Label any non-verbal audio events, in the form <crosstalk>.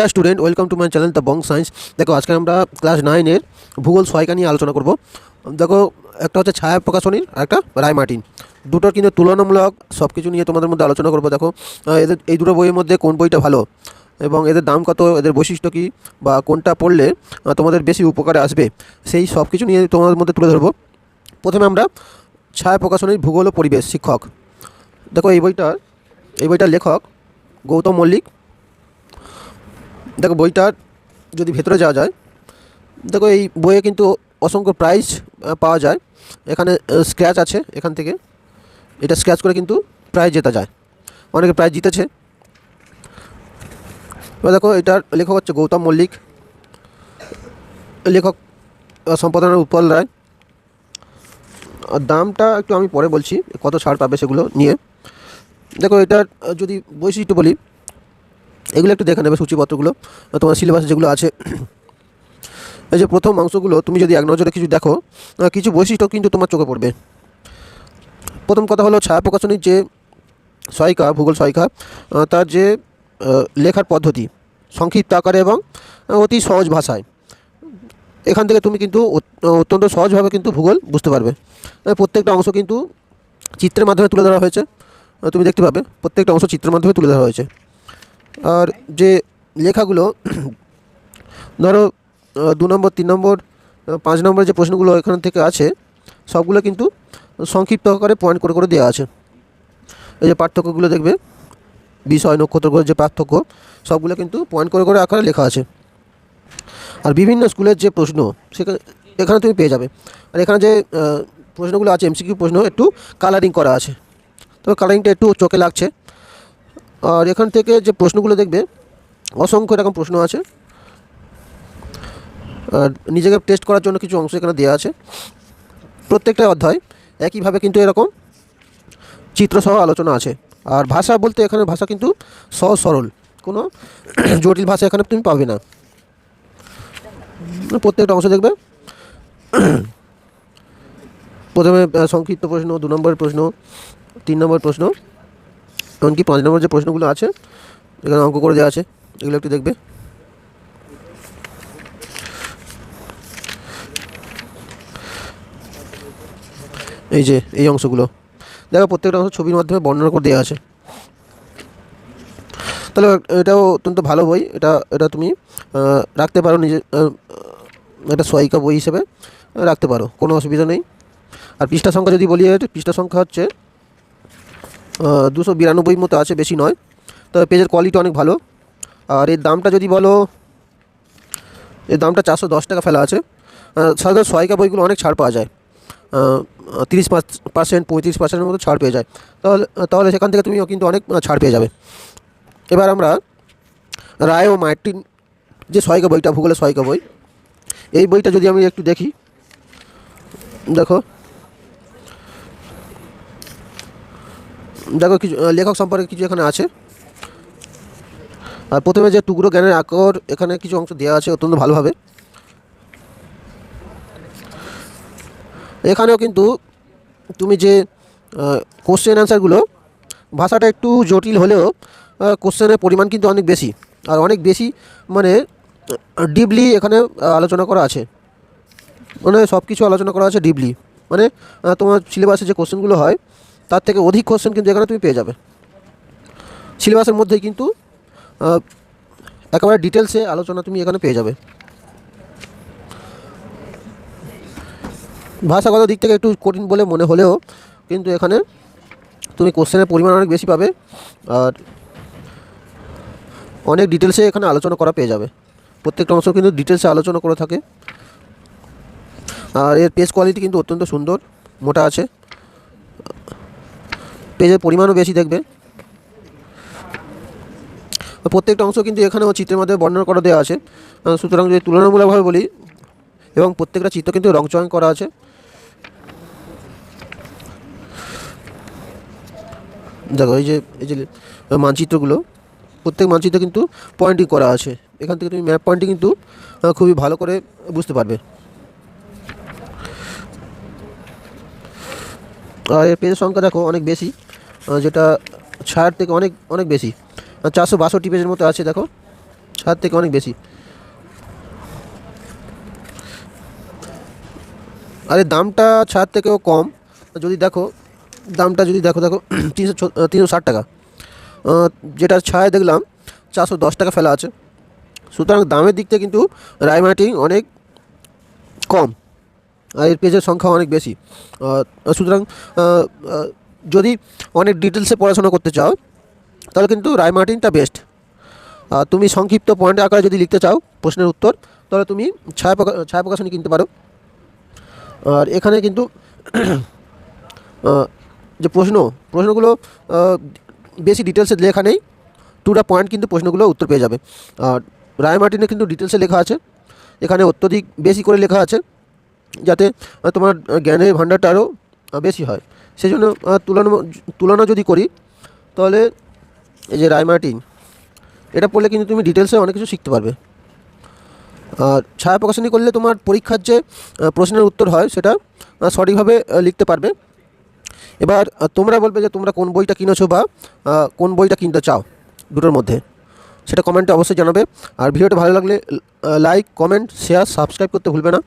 Dear student welcome to my channel the Bong science দেখো, আজকে আমরা ক্লাস নাইনের ভূগোল সহায়িকা নিয়ে আলোচনা করব। দেখো, একটা হচ্ছে ছায়া প্রকাশনীর আর একটা রায় মার্টিন। দুটোর কিন্তু তুলনামূলক সব কিছু নিয়ে তোমাদের মধ্যে আলোচনা করব। দেখো এদের, এই দুটো বইয়ের মধ্যে কোন বইটা ভালো এবং এদের দাম কত, এদের বৈশিষ্ট্য কী বা কোনটা পড়লে তোমাদের বেশি উপকারে আসবে, সেই সব কিছু নিয়ে তোমাদের মধ্যে তুলে ধরবো। প্রথমে আমরা ছায়া প্রকাশনীর ভূগোল ও পরিবেশ শিক্ষক। দেখো, এই বইটার এই বইটার লেখক গৌতম মল্লিক। দেখো বইটার যদি ভেতরে যাওয়া যায় দেখো এই বইয়ে কিন্তু অসংখ্য প্রাইজ পাওয়া যায়। এখানে স্ক্র্যাচ আছে এখান থেকে। এটা স্ক্র্যাচ করে কিন্তু প্রাইজ জেতা যায়। অনেকে প্রাইজ জিতেছে। এবার দেখো এটার লেখক হচ্ছে গৌতম মল্লিক। লেখক আহ, সম্পাদনার উৎপল রায়। দামটা একটু আমি পরে বলছি কত ছাড় পাবে সেগুলো নিয়ে। দেখো এটার যদি বৈশিষ্ট্য বলি এগুলো একটু দেখে নেবে সূচিপত্রগুলো। তোমার সিলেবাসে যেগুলো আছে। এই যে প্রথম অংশগুলো, তুমি যদি এক নজরে কিছু দেখো কিছু বৈশিষ্ট্য কিন্তু তোমার চোখে পড়বে। প্রথম কথা হলো ছায়া প্রকাশনীর যে সহায়িকা ভূগোল সহায়িকা তার যে লেখার পদ্ধতি, সংক্ষিপ্ত আকারে এবং অতি সহজ ভাষায়। এখান থেকে তুমি কিন্তু অত্যন্ত সহজভাবে কিন্তু ভূগোল বুঝতে পারবে। প্রত্যেকটা অংশ কিন্তু চিত্রের মাধ্যমে তুলে ধরা হয়েছে। তুমি দেখতে পাবে, প্রত্যেকটা অংশ চিত্রের মাধ্যমে তুলে ধরা হয়েছে। আর যে লেখাগুলো, ধরো দু নম্বর, তিন নম্বর পাঁচ নম্বর যে প্রশ্নগুলো এখান থেকে আছে, সবগুলো কিন্তু সংক্ষিপ্ত আকারে পয়েন্ট করে করে দেওয়া আছে। এই যে পার্থক্যগুলো দেখবে, বিষয় নক্ষত্রগুলোর যে পার্থক্য, সবগুলো কিন্তু পয়েন্ট করে করে আকারে লেখা আছে। আর বিভিন্ন স্কুলের যে প্রশ্ন, সেখানে, এখানে তুমি পেয়ে যাবে। আর এখানে যে প্রশ্নগুলো আছে এমসিকিউ প্রশ্ন, একটু কালারিং করা আছে। তবে কালারিংটা একটু চোখে লাগছে। আর এখান থেকে যে প্রশ্নগুলো দেখবে, অসংখ্য এরকম প্রশ্ন আছে। আর নিজেকে টেস্ট করার জন্য কিছু অংশ এখানে দেওয়া আছে। প্রত্যেকটা অধ্যায় একইভাবে কিন্তু এরকম চিত্রসহ আলোচনা আছে। আর ভাষা বলতে এখানে ভাষা কিন্তু সহজ সরল কোনো <clears throat> জটিল ভাষা এখানে তুমি পাবে না। প্রত্যেকটা অংশ দেখবে। <clears throat> প্রথমে সংক্ষিপ্ত প্রশ্ন, দু নম্বরের প্রশ্ন, তিন নম্বর প্রশ্ন। এমনকি পাঁচ নম্বর যে প্রশ্নগুলো আছে, এখানে অঙ্ক করে দেওয়া আছে, এগুলো একটু দেখবে। এই যে, এই অংশগুলো। দেখো, প্রত্যেকটা অংশ ছবির মাধ্যমে বর্ণনা করে দেওয়া আছে। তাহলে এটাও অত্যন্ত ভালো বই। এটা এটা তুমি রাখতে পারো নিজে একটা সহায়িকা বই হিসেবে, রাখতে পারো, কোনো অসুবিধা নেই। আর পৃষ্ঠা সংখ্যা যদি বলি, পৃষ্ঠা সংখ্যা হচ্ছে দুশো বিরানব্বই মতো আছে, বেশি নয়। তবে পেজের কোয়ালিটি অনেক ভালো। আর এর দামটা যদি বলো, এর দামটা চারশো দশ টাকা ফেলা আছে। সাধারণত সহায়িকা বইগুলো অনেক ছাড় পাওয়া যায়। তিরিশ পার্সেন্ট পঁয়ত্রিশ পার্সেন্টের মতো ছাড় পেয়ে যায়। তাহলে তাহলে সেখান থেকে তুমিও কিন্তু অনেক ছাড় পেয়ে যাবে। এবার আমরা রায় ও মার্টিন যে সহায়িকা বইটা, ভূগোলের সহায়িকা বই, এই বইটা যদি আমি একটু দেখি। দেখো। দেখো কিছু লেখক সম্পর্কে কিছু এখানে আছে। আর প্রথমে যে টুকরো জ্ঞানের আকর, এখানে কিছু অংশ দেওয়া আছে অত্যন্ত ভালোভাবে। এখানেও কিন্তু তুমি যে কোশ্চেন অ্যান্সারগুলো ভাষাটা একটু জটিল হলেও কোশ্চেনের পরিমাণ কিন্তু অনেক বেশি। আর অনেক বেশি মানে ডিপলি এখানে আলোচনা করা আছে। মানে সব কিছু আলোচনা করা আছে ডিপলি মানে তোমার সিলেবাসে যে কোশ্চেনগুলো হয় তার থেকে অধিক কোশ্চেন কিন্তু এখানে তুমি পেয়ে যাবে। সিলেবাসের মধ্যেই কিন্তু একেবারে ডিটেলসে আলোচনা তুমি এখানে পেয়ে যাবে। ভাষাগত দিক থেকে একটু কঠিন বলে মনে হলেও কিন্তু এখানে তুমি কোশ্চেনের পরিমাণ অনেক বেশি পাবে আর অনেক ডিটেলসে এখানে আলোচনা করা পেয়ে যাবে। প্রত্যেকটা অংশ কিন্তু ডিটেলসে আলোচনা করে থাকে। আর এর পেজ কোয়ালিটি কিন্তু অত্যন্ত সুন্দর, মোটা আছে। পেজের পরিমাণও বেশি দেখবে। প্রত্যেকটা অংশ কিন্তু এখানেও চিত্রের মধ্যে বর্ণনা করা দেওয়া আছে। সুতরাং যদি তুলনামূলকভাবে বলি, এবং প্রত্যেকটা চিত্র কিন্তু রং চয়ন করা আছে। দেখো, এই যে এই যে মানচিত্রগুলো, প্রত্যেক মানচিত্র কিন্তু পয়েন্টিং করা আছে। এখান থেকে তুমি ম্যাপ পয়েন্টিং কিন্তু খুবই ভালো করে বুঝতে পারবে। আর এর পেজের সংখ্যা দেখো, অনেক বেশি। যেটা ছায়ার থেকে অনেক অনেক বেশি। চারশো বাষট্টি পেজের মতো আছে, দেখো। ছাদ থেকে অনেক বেশি। আরে দামটা ছাদ থেকেও কম। যদি দেখো, দামটা যদি দেখো দেখো, <clears throat> তিনশো তিনশো ষাট টাকা। যেটা ছায় দেখলাম, চারশো দশ টাকা ফেলা আছে। সুতরাং দামের দিক থেকে কিন্তু রায়মাটি অনেক কম। আর এর পেজের সংখ্যা অনেক বেশি। সুতরাং যদি অনেক ডিটেলসে পড়াশোনা করতে চাও, তাহলে কিন্তু রায় মার্টিনটা বেস্ট তুমি সংক্ষিপ্ত পয়েন্ট আকারে যদি লিখতে চাও, প্রশ্নের উত্তর, তাহলে তুমি ছায়া ছায়া প্রকাশনী কিনতে পারো। আর এখানে কিন্তু যে প্রশ্ন, প্রশ্নগুলো বেশি ডিটেলসে লেখা নেই টুটা পয়েন্ট কিন্তু প্রশ্নগুলো উত্তর পেয়ে যাবে। আর রায় মার্টিনে কিন্তু ডিটেলসে লেখা আছে, এখানে অত্যধিক বেশি করে লেখা আছে, যাতে তোমার জ্ঞানের ভাণ্ডারটা আরও বেশি হয়। সেই জন্য তুলনা তুলনা যদি করি, তাহলে এই যে রায় মার্টিন, এটা পড়লে কিন্তু তুমি ডিটেলসে অনেক কিছু শিখতে পারবে। আর ছায়া প্রকাশনী করলে তোমার পরীক্ষার যে প্রশ্নের উত্তর হয়, সেটা সঠিকভাবে লিখতে পারবে। এবার তোমরা বলবে যে তোমরা কোন বইটা কিনেছো বা কোন বইটা কিনতে চাও দুটোর মধ্যে। সেটা কমেন্টে অবশ্যই জানাবে। আর ভিডিওটা ভালো লাগলে লাইক কমেন্ট শেয়ার সাবস্ক্রাইব করতে ভুলবে না।